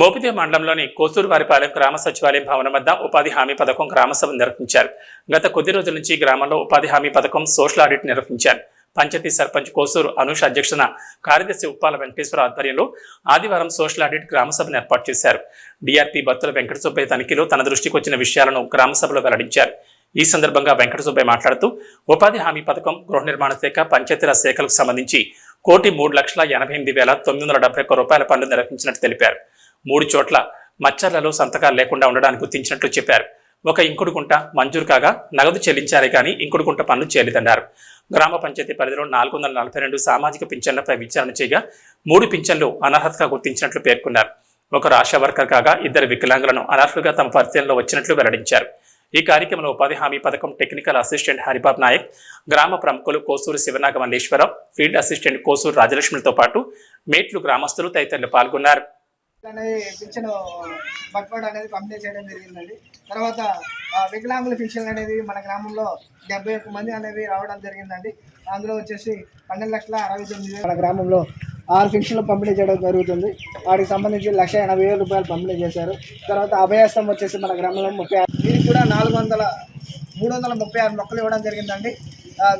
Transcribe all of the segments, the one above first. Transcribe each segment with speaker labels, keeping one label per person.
Speaker 1: మోపిదే మండలంలోని కోసూరువారిపాలెం గ్రామ సచివాలయం భవనం వద్ద ఉపాధి హామీ పథకం గ్రామసభ నిర్వహించారు. గత కొద్ది రోజుల నుంచి గ్రామంలో ఉపాధి హామీ పథకం సోషల్ ఆడిట్ నిర్వహించారు. పంచాయతీ సర్పంచ్ కోసూరు అనూష్ అధ్యక్షన కార్యదర్శి ఉప్పాల వెంకటేశ్వర ఆధ్వర్యంలో ఆదివారం సోషల్ ఆడిట్ గ్రామసభను ఏర్పాటు చేశారు. డిఆర్పీ బత్తుల వెంకట సుబ్బయ్య తనిఖీలో తన దృష్టికి వచ్చిన విషయాలను గ్రామసభలో వెల్లడించారు. ఈ సందర్భంగా వెంకట సుబ్బయ్య మాట్లాడుతూ ఉపాధి హామీ పథకం గృహ నిర్మాణ శాఖ పంచాయతీరాజ్ శాఖలకు సంబంధించి కోటి మూడు లక్షల ఎనభై ఎనిమిది వేల తొమ్మిది వందల డెబ్బై ఒక్క రూపాయల పనులు నిర్వహించినట్టు తెలిపారు. మూడు చోట్ల మచ్చర్లలో సంతకాలు లేకుండా ఉండడానికి గుర్తించినట్లు చెప్పారు. ఒక ఇంకుడు గుంట మంజూరు కాగా నగదు చెల్లించారే కానీ ఇంకుడు గుంట పనులు చేయలేదన్నారు గ్రామ పంచాయతీ పరిధిలో నాలుగు వందల నలభై రెండు సామాజిక పింఛన్లపై విచారణ చేయగా మూడు పింఛన్లు అనర్హతగా గుర్తించినట్లు పేర్కొన్నారు. ఒకరు ఆశా వర్కర్ కాగా ఇద్దరు వికలాంగులను అనర్హులుగా తమ పరిశీలనలో వచ్చినట్లు వెల్లడించారు. ఈ కార్యక్రమంలో ఉపాధి హామీ పథకం టెక్నికల్ అసిస్టెంట్ హరిబాబ్ నాయక్ గ్రామ ప్రముఖులు కోసూరు శివనాగ మల్లేశ్వరరావు ఫీల్డ్ అసిస్టెంట్ కోసూరు రాజలక్ష్మితో పాటు మేట్లు గ్రామస్తులు తదితరులు పాల్గొన్నారు.
Speaker 2: అనేది పింఛన్ బట్వాడ్ అనేది పంపిణీ చేయడం జరిగిందండి. తర్వాత వికలాంగుల పింఛన్ అనేది మన గ్రామంలో డెబ్బై ఒక్క మంది అనేది రావడం జరిగిందండి. అందులో వచ్చేసి పన్నెండు లక్షల అరవై తొమ్మిది మన గ్రామంలో ఆరు ఫిక్షన్లు పంపిణీ చేయడం జరుగుతుంది. వాటికి సంబంధించి లక్ష ఎనభై వేల రూపాయలు పంపిణీ చేశారు. తర్వాత అభయస్థం వచ్చేసి మన గ్రామంలో ముప్పై ఆరు వీరికి కూడా నాలుగు వందల మూడు వందల ముప్పై ఆరు మొక్కలు ఇవ్వడం జరిగిందండి.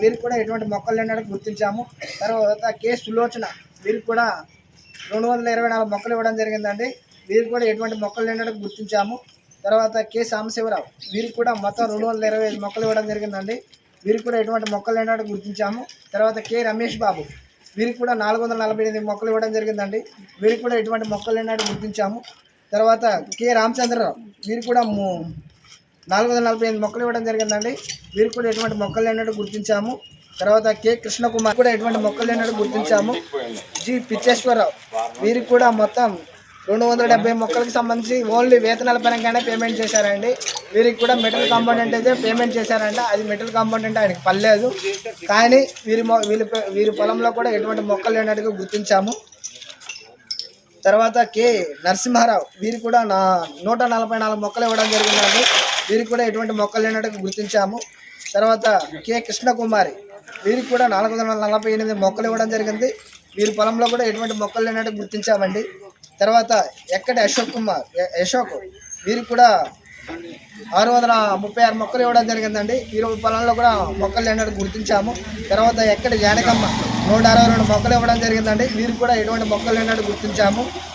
Speaker 2: వీరికి కూడా ఎటువంటి మొక్కలు లేనట్టు గుర్తించాము. తర్వాత కే సులోచన వీరికి కూడా రెండు వందల ఇరవై నాలుగు మొక్కలు ఇవ్వడం జరిగిందండి. వీరికి కూడా ఎటువంటి మొక్కలు లేనట్టు గుర్తించాము. తర్వాత కె సాంబశివరావు వీరికి కూడా మొత్తం రెండు వందల ఇరవై ఐదు మొక్కలు ఇవ్వడం జరిగిందండి. వీరికి కూడా ఎటువంటి మొక్కలు లేనట్టు గుర్తించాము. తర్వాత కె రమేష్ బాబు వీరికి కూడా నాలుగు వందల నలభై ఎనిమిది మొక్కలు ఇవ్వడం జరిగిందండి. వీరికి కూడా ఎటువంటి మొక్కలు లేనట్టు గుర్తించాము. తర్వాత కె రామచంద్రరావు వీరికి కూడా నాలుగు వందల నలభై ఎనిమిది మొక్కలు ఇవ్వడం జరిగిందండి. వీరికి కూడా ఎటువంటి మొక్కలు లేనట్టు గుర్తించాము. తర్వాత కె. కృష్ణకుమార్ కూడా ఎటువంటి మొక్కలు లేనట్టు గుర్తించాము. జి. పిచ్చేశ్వరరావు. వీరికి కూడా మొత్తం రెండు వందల డెబ్బై మొక్కలకు సంబంధించి ఓన్లీ వేతనాల పరంగానే పేమెంట్ చేశారండి. వీరికి కూడా మెటల్ కాంపౌండెంట్ అయితే పేమెంట్ చేశారంట. అది మెటల్ కాంపౌండెంట్ ఆయనకి పర్లేదు కానీ వీరి మొ- వీరి వీరి పొలంలో కూడా ఎటువంటి మొక్కలు లేనట్టుగా గుర్తించాము. తర్వాత కె. నరసింహారావు. వీరికి కూడా నా నూట నలభై నాలుగు మొక్కలు ఇవ్వడం జరిగిందండి. వీరికి కూడా ఎటువంటి మొక్కలు లేనట్టుగా గుర్తించాము. తర్వాత కె. కృష్ణకుమారి. వీరికి కూడా నాలుగు వందల నలభై ఎనిమిది మొక్కలు ఇవ్వడం జరిగింది. వీరి పొలంలో కూడా ఎటువంటి మొక్కలు లేనట్టు గుర్తించామండి. తర్వాత ఎక్కడ అశోక్ కుమార్ అశోక్ వీరికి కూడా ఆరు వందల ముప్పై ఆరు మొక్కలు ఇవ్వడం జరిగిందండి. వీరి పొలంలో కూడా మొక్కలు లేనట్టు గుర్తించాము. తర్వాత ఎక్కడ జానకమ్మ నూట అరవై రెండు మొక్కలు ఇవ్వడం జరిగిందండి. వీరికి కూడా ఎటువంటి మొక్కలు లేనట్టు గుర్తించాము.